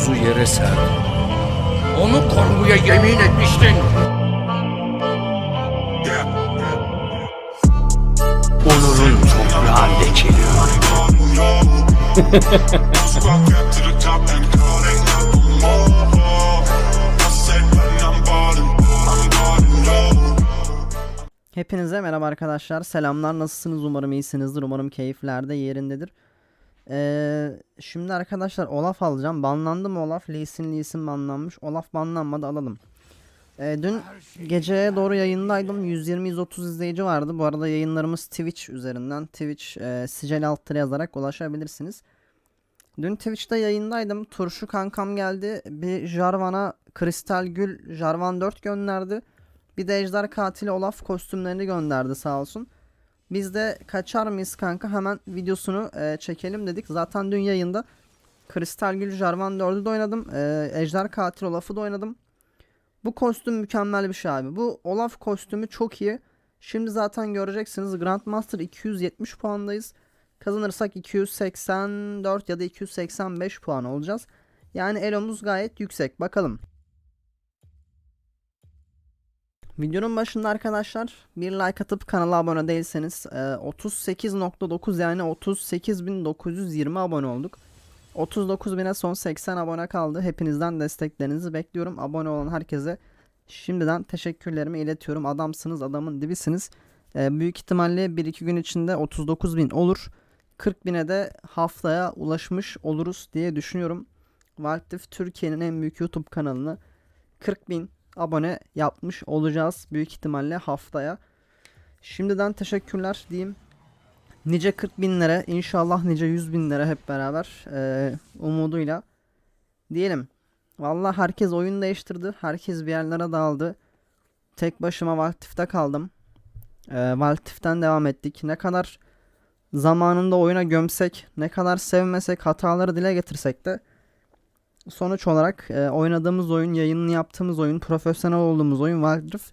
omuzu yere serdi. Onu korumaya yemin etmiştin. Onurun toprağı lekeliyor. Hepinize merhaba arkadaşlar. Selamlar. Nasılsınız? Umarım iyisinizdir. Umarım keyifler de yerindedir. Ee, şimdi arkadaşlar Olaf alacağım. Banlandı mı Olaf? Lee Sin Lee Sin banlanmış. Olaf banlanmadı alalım. Ee, dün geceye doğru yayındaydım. 120-130 izleyici vardı. Bu arada yayınlarımız Twitch üzerinden. Twitch e, sicil altları yazarak ulaşabilirsiniz. Dün Twitch'te yayındaydım. Turşu kankam geldi. Bir Jarvan'a Kristal Gül Jarvan 4 gönderdi. Bir de Ejder Katili Olaf kostümlerini gönderdi sağ olsun. Biz de kaçar mıyız kanka hemen videosunu e, çekelim dedik. Zaten dün yayında Kristal Gül Jarvan 4'ü de oynadım. E, Ejder Katil Olaf'ı da oynadım. Bu kostüm mükemmel bir şey abi. Bu Olaf kostümü çok iyi. Şimdi zaten göreceksiniz Grandmaster 270 puandayız. Kazanırsak 284 ya da 285 puan olacağız. Yani elomuz gayet yüksek. Bakalım. Videonun başında arkadaşlar bir like atıp kanala abone değilseniz e, 38.9 yani 38.920 abone olduk. 39.000'e son 80 abone kaldı. Hepinizden desteklerinizi bekliyorum. Abone olan herkese şimdiden teşekkürlerimi iletiyorum. Adamsınız, adamın dibisiniz. E, büyük ihtimalle 1-2 gün içinde 39.000 olur. 40.000'e de haftaya ulaşmış oluruz diye düşünüyorum. Valtif Türkiye'nin en büyük YouTube kanalını 40.000 abone yapmış olacağız büyük ihtimalle haftaya. Şimdiden teşekkürler diyeyim. Nice 40 binlere inşallah nice 100 binlere hep beraber eee, umuduyla diyelim. Vallahi herkes oyun değiştirdi. Herkes bir yerlere dağıldı. Tek başıma Valtif'te kaldım. Eee Valtif'ten devam ettik. Ne kadar zamanında oyuna gömsek, ne kadar sevmesek, hataları dile getirsek de sonuç olarak e, oynadığımız oyun, yayınını yaptığımız oyun, profesyonel olduğumuz oyun Wild Rift.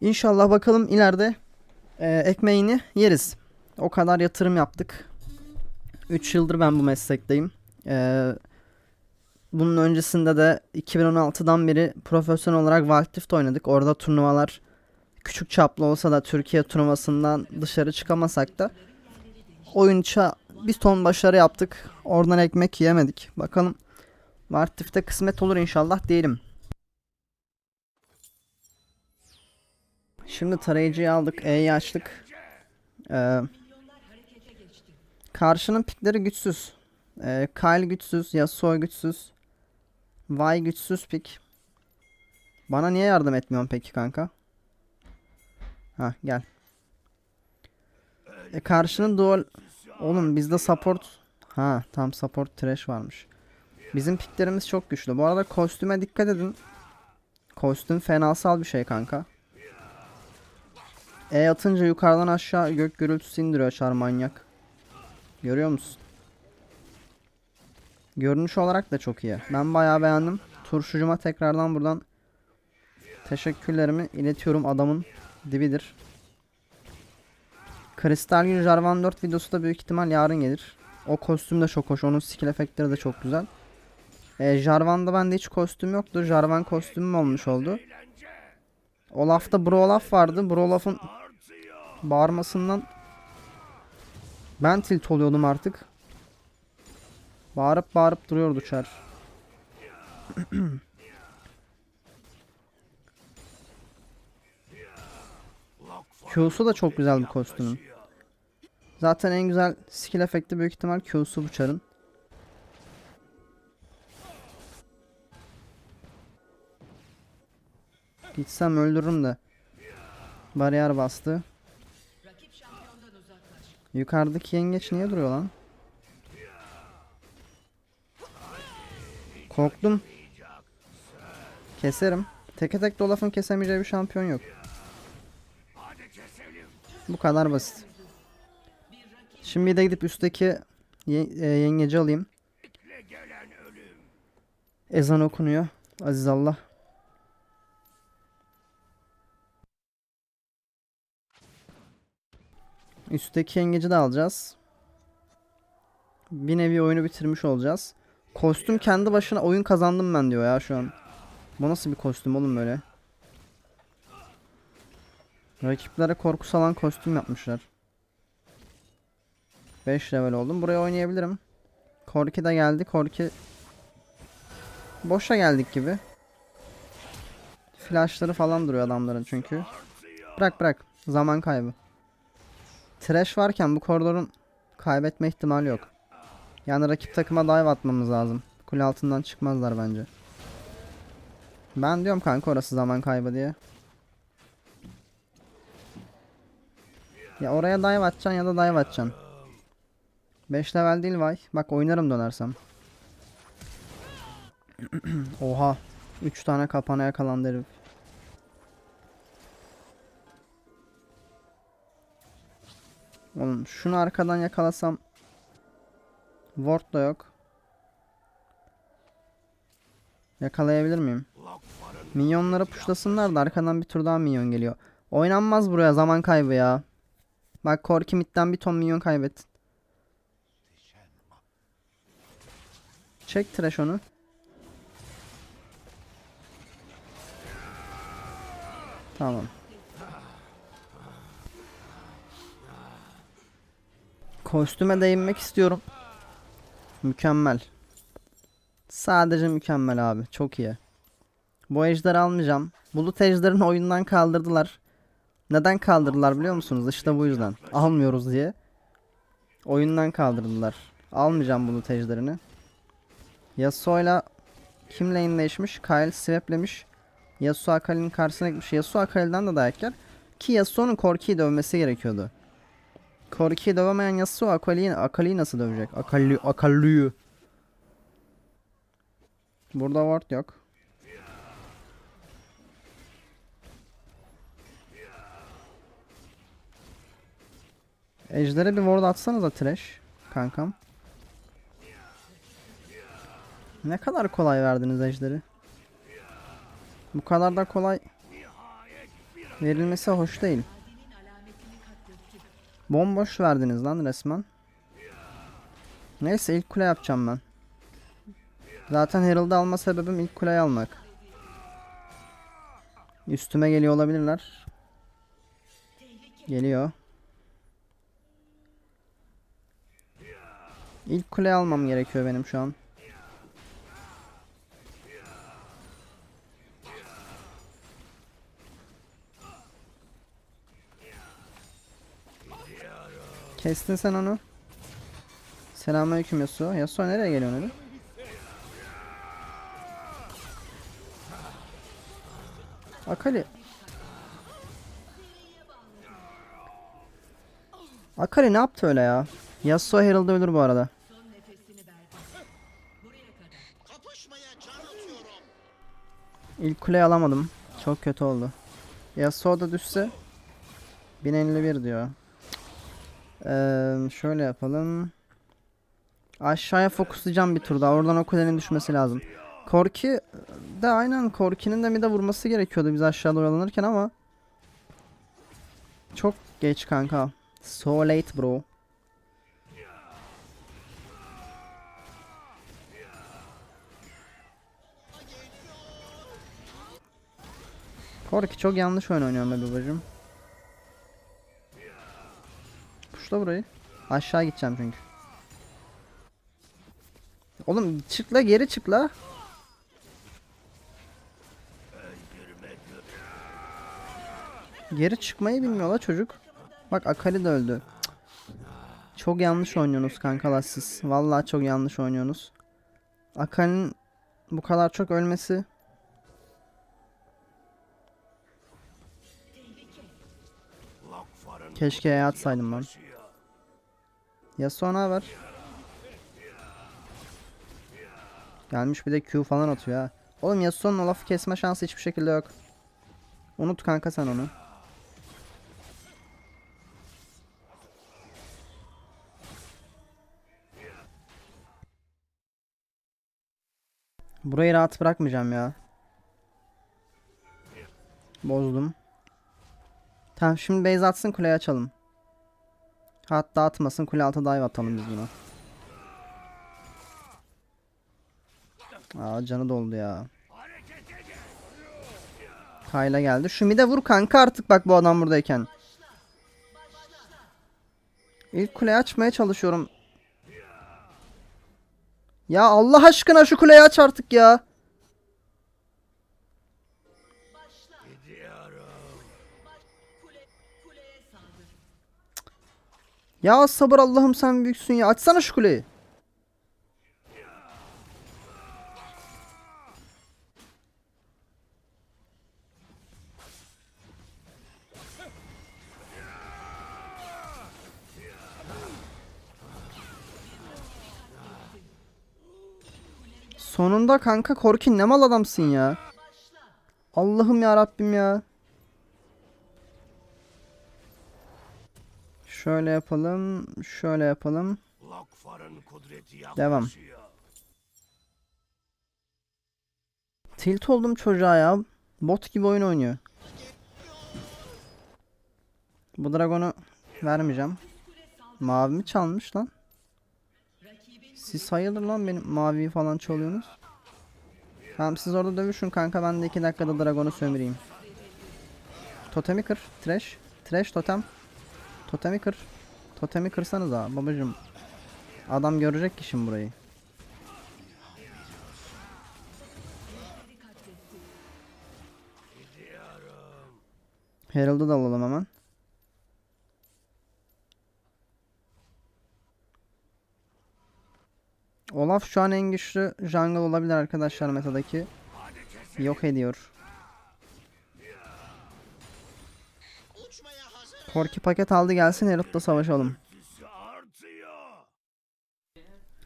İnşallah bakalım ileride e, ekmeğini yeriz. O kadar yatırım yaptık. 3 yıldır ben bu meslekteyim. E, bunun öncesinde de 2016'dan beri profesyonel olarak Wild Rift oynadık. Orada turnuvalar küçük çaplı olsa da Türkiye turnuvasından dışarı çıkamasak da oyun içi bir ton başarı yaptık. Oradan ekmek yiyemedik. Bakalım Martif'te kısmet olur inşallah diyelim. Şimdi tarayıcıyı aldık. E'yi açtık. Ee, karşının pikleri güçsüz. Ee, Kyle güçsüz. Yasuo güçsüz. Vi güçsüz pik. Bana niye yardım etmiyorsun peki kanka? Ha gel. E, karşının dual Oğlum bizde support ha tam support trash varmış. Bizim piklerimiz çok güçlü. Bu arada kostüme dikkat edin. Kostüm fenasal bir şey kanka. E atınca yukarıdan aşağı gök gürültüsü indiriyor çar manyak. Görüyor musun? Görünüş olarak da çok iyi. Ben bayağı beğendim. Turşucuma tekrardan buradan teşekkürlerimi iletiyorum. Adamın dibidir. Kristal Gül Jarvan 4 videosu da büyük ihtimal yarın gelir. O kostüm de çok hoş. Onun skill efektleri de çok güzel. E, Jarvan'da bende hiç kostüm yoktu. Jarvan kostümüm olmuş oldu. Olaf'ta Bro Olaf vardı. Bro Olaf'ın bağırmasından ben tilt oluyordum artık. Bağırıp bağırıp duruyordu çar. Q'su da çok güzel bir kostümün. Zaten en güzel skill efekti büyük ihtimal Q'su bu çarın. Gitsem öldürürüm de. Bariyer bastı. Yukarıdaki yengeç niye duruyor lan? Korktum. Keserim. Teke tek dolafın kesemeyeceği bir şampiyon yok. Bu kadar basit. Şimdi bir de gidip üstteki e, yengeci alayım. Ezan okunuyor. Aziz Allah. Üstteki yengeci de alacağız. Bir nevi oyunu bitirmiş olacağız. Kostüm kendi başına oyun kazandım ben diyor ya şu an. Bu nasıl bir kostüm oğlum böyle? Rakiplere korku salan kostüm yapmışlar. 5 level oldum. Buraya oynayabilirim. Korki de geldi. Korki boşa geldik gibi. Flashları falan duruyor adamların çünkü. Bırak bırak. Zaman kaybı. Trash varken bu koridorun kaybetme ihtimali yok. Yani rakip takıma dive atmamız lazım. Kule altından çıkmazlar bence. Ben diyorum kanka orası zaman kaybı diye. Ya oraya dive atacaksın ya da dive atacaksın. 5 level değil vay. Bak oynarım dönersem. Oha. 3 tane kapana yakalandı herif. Oğlum şunu arkadan yakalasam Ward da yok. Yakalayabilir miyim? Minyonları puşlasınlar da arkadan bir tur daha minyon geliyor. Oynanmaz buraya zaman kaybı ya. Bak Korki midden bir ton minyon kaybettin. Çek trash onu. Tamam. Kostüme değinmek istiyorum. Mükemmel. Sadece mükemmel abi. Çok iyi. Bu ejderi almayacağım. Bulut ejderini oyundan kaldırdılar. Neden kaldırdılar biliyor musunuz? İşte bu yüzden. Almıyoruz diye. Oyundan kaldırdılar. Almayacağım bulut ejderini. Yasuo'yla kim lane'leşmiş? Kyle swap'lemiş. Yasuo Akali'nin karşısına gitmiş. Yasuo Akali'den de dayak yer. Ki Yasuo'nun Corki'yi dövmesi gerekiyordu. Corki'yi dövemeyen Yasuo Akali'yi Akali'yi nasıl dövecek? Akali Akali'yi. Burada ward yok. Ejder'e bir ward atsanıza trash kankam. Ne kadar kolay verdiniz ejderi. Bu kadar da kolay verilmesi hoş değil. Bomboş verdiniz lan resmen. Neyse ilk kule yapacağım ben. Zaten Herald'ı alma sebebim ilk kuleyi almak. Üstüme geliyor olabilirler. Geliyor. İlk kuleyi almam gerekiyor benim şu an. Kestin sen onu. Selamünaleyküm Yasuo. Yasuo nereye geliyorsun öyle? Akali. Akali ne yaptı öyle ya? Yasuo Herald'ı ölür bu arada. İlk kuleyi alamadım. Çok kötü oldu. Yasuo da düşse 1051 diyor. Ee, şöyle yapalım. Aşağıya fokuslayacağım bir tur daha. Oradan o kulenin düşmesi lazım. Korki de aynen Korki'nin de de vurması gerekiyordu biz aşağıda oyalanırken ama çok geç kanka. So late bro. Korki çok yanlış oyun oynuyorum be babacım. Puşla burayı. Aşağı gideceğim çünkü. Oğlum çıkla geri çıkla. Geri çıkmayı bilmiyor la çocuk. Bak Akali de öldü. Çok yanlış oynuyorsunuz kankalar siz. Vallahi çok yanlış oynuyorsunuz. Akali'nin bu kadar çok ölmesi Keşke E'ye atsaydım ben. Yasuo ne haber? Gelmiş bir de Q falan atıyor ha. Oğlum Yasuo'nun o lafı kesme şansı hiçbir şekilde yok. Unut kanka sen onu. Burayı rahat bırakmayacağım ya. Bozdum. Tamam şimdi base atsın kuleyi açalım. Hatta atmasın kule altı dive atalım biz buna. Aa canı doldu ya. Kayla geldi. Şu mide vur kanka artık bak bu adam buradayken. İlk kuleyi açmaya çalışıyorum. Ya Allah aşkına şu kuleyi aç artık ya. Ya sabır Allah'ım sen büyüksün ya. Açsana şu kuleyi. Sonunda kanka Korkin ne mal adamsın ya. Allah'ım ya Rabbim ya. Şöyle yapalım, şöyle yapalım. Devam. Tilt oldum çocuğa ya. Bot gibi oyun oynuyor. Bu dragonu vermeyeceğim. Mavimi çalmış lan. Siz hayırdır lan benim maviyi falan çalıyorsunuz. Tamam siz orada dövüşün kanka ben de 2 dakikada dragonu sömüreyim. Totemi kır. Trash. Trash totem. Totemi kır. Totemi kırsanız ha babacım. Adam görecek ki şimdi burayı. Herald'ı da alalım hemen. Olaf şu an en güçlü jungle olabilir arkadaşlar metadaki. Yok ediyor. Korki paket aldı gelsin Herald'la savaşalım.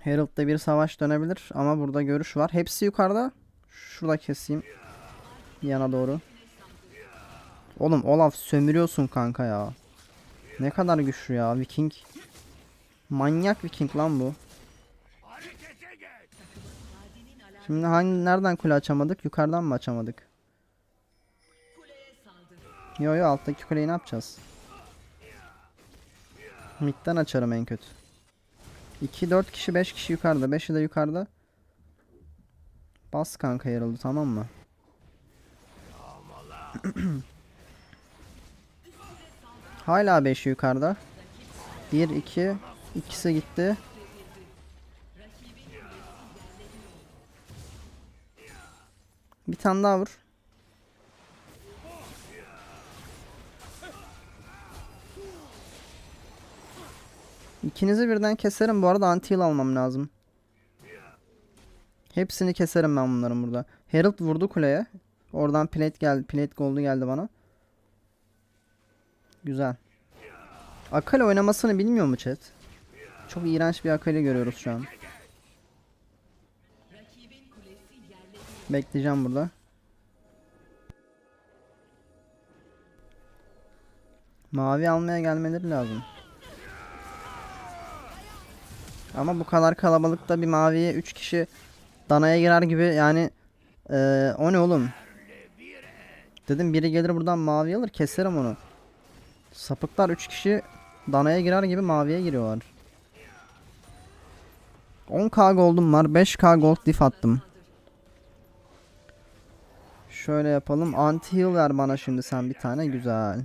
Herald'da bir savaş dönebilir ama burada görüş var. Hepsi yukarıda. Şurada keseyim. Yana doğru. Oğlum Olaf sömürüyorsun kanka ya. Ne kadar güçlü ya Viking. Manyak Viking lan bu. Şimdi hangi nereden kule açamadık? Yukarıdan mı açamadık? Yo yo alttaki kuleyi ne yapacağız? Mid'den açarım en kötü. 2 4 kişi 5 kişi yukarıda. 5'i de yukarıda. Bas kanka yarıldı tamam mı? Hala 5'i yukarıda. 1 2 ikisi gitti. Bir tane daha vur. İkinizi birden keserim. Bu arada anti almam lazım. Hepsini keserim ben bunların burada. Herald vurdu kuleye. Oradan plate geldi. Plate gold'u geldi bana. Güzel. Akali oynamasını bilmiyor mu chat? Çok iğrenç bir Akali görüyoruz şu an. Bekleyeceğim burada. Mavi almaya gelmeleri lazım. Ama bu kadar kalabalıkta bir maviye 3 kişi danaya girer gibi yani eee, o ne oğlum? Dedim biri gelir buradan mavi alır keserim onu. Sapıklar 3 kişi danaya girer gibi maviye giriyorlar. 10k gold'um var 5k gold diff attım. Şöyle yapalım. Anti heal ver bana şimdi sen bir tane. Güzel.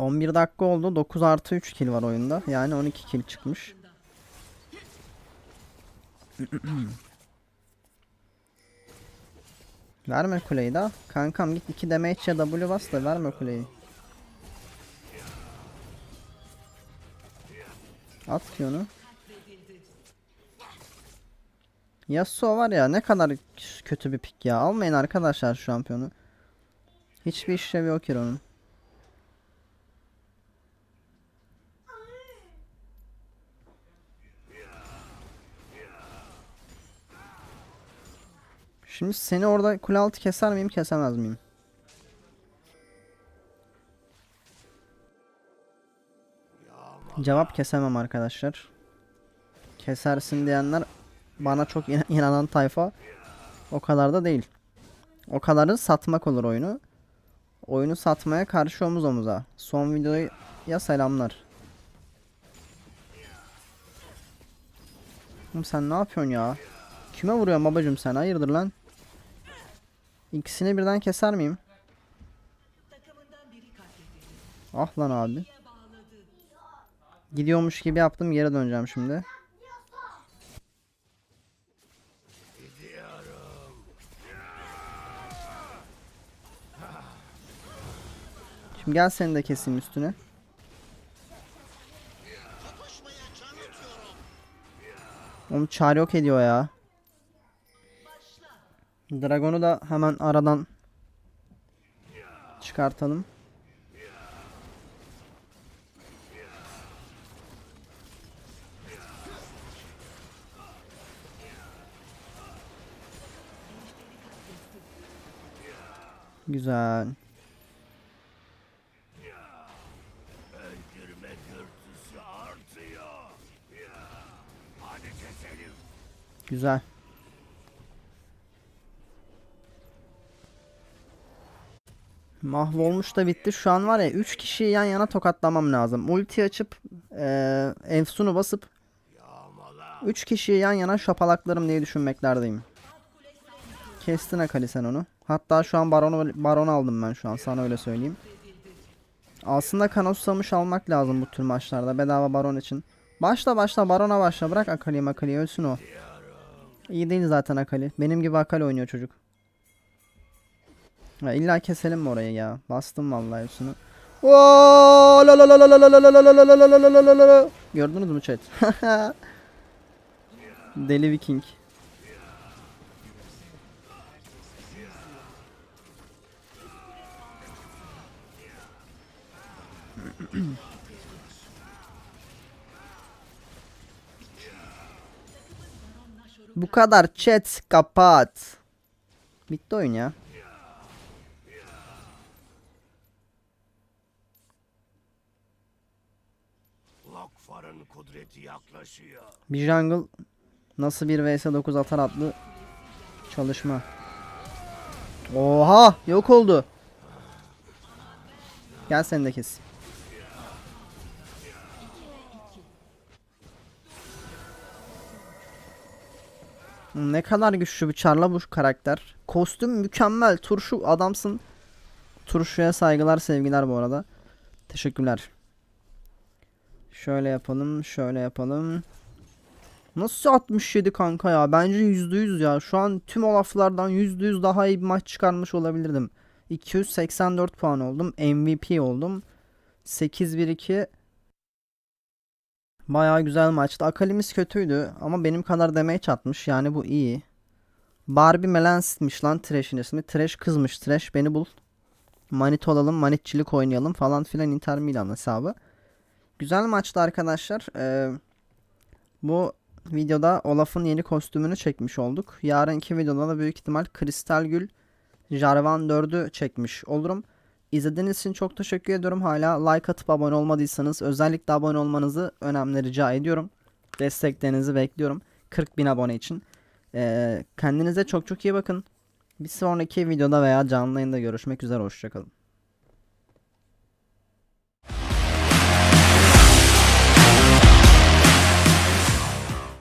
11 dakika oldu. 9 artı 3 kill var oyunda. Yani 12 kill çıkmış. verme kuleyi da. Kankam git 2 damage ya W bas da verme kuleyi. At onu. Yasuo var ya ne kadar kötü bir pik ya. Almayın arkadaşlar şu şampiyonu. Hiçbir işlevi yok ki Şimdi seni orada kule altı keser miyim kesemez miyim? Cevap kesemem arkadaşlar. Kesersin diyenler bana çok in- inanan tayfa. O kadar da değil. O kadarı satmak olur oyunu. Oyunu satmaya karşı omuz omuza. Son videoya selamlar. Oğlum sen ne yapıyorsun ya? Kime vuruyorsun babacım sen? Hayırdır lan? İkisini birden keser miyim? Ah lan abi. Gidiyormuş gibi yaptım geri döneceğim şimdi. Şimdi gel seni de keseyim üstüne. Oğlum çare yok ediyor ya. Dragon'u da hemen aradan çıkartalım. Güzel. Güzel. Mahvolmuş da bitti. Şu an var ya 3 kişiyi yan yana tokatlamam lazım. Ulti açıp eee Efsun'u basıp 3 kişiyi yan yana şapalaklarım diye düşünmeklerdeyim. Kestin Akali sen onu. Hatta şu an Baron, Baron aldım ben şu an sana öyle söyleyeyim. Aslında Kana susamış almak lazım bu tür maçlarda bedava Baron için. Başla başla Baron'a başla bırak Akali'yi Makali'yi ölsün o. İyi değil zaten Akali. Benim gibi Akali oynuyor çocuk. Ya illa keselim mi orayı ya? Bastım vallahi üstünü. Gördünüz mü chat? Deli Viking. Bu kadar chat kapat. Bitti oyun ya. Yaklaşıyor. Bir jungle nasıl bir vs 9 atar adlı çalışma. Oha yok oldu. Gel sen de kes. Ne kadar güçlü bir çarla bu karakter. Kostüm mükemmel. Turşu adamsın. Turşuya saygılar sevgiler bu arada. Teşekkürler. Şöyle yapalım, şöyle yapalım. Nasıl 67 kanka ya? Bence %100 ya. Şu an tüm Olaf'lardan %100 daha iyi bir maç çıkarmış olabilirdim. 284 puan oldum. MVP oldum. 8-1-2 Bayağı güzel maçtı. Akalimiz kötüydü ama benim kadar damage atmış. Yani bu iyi. Barbie Melans'miş lan Trash'in ismi. Trash kızmış. Trash beni bul. Manit olalım, manitçilik oynayalım falan filan Inter Milan hesabı. Güzel maçtı arkadaşlar. Ee, bu videoda Olaf'ın yeni kostümünü çekmiş olduk. Yarınki videoda da büyük ihtimal Kristal Gül Jarvan 4'ü çekmiş olurum. İzlediğiniz için çok teşekkür ediyorum. Hala like atıp abone olmadıysanız özellikle abone olmanızı önemli rica ediyorum. Desteklerinizi bekliyorum. 40 bin abone için. Ee, kendinize çok çok iyi bakın. Bir sonraki videoda veya canlı yayında görüşmek üzere. Hoşçakalın.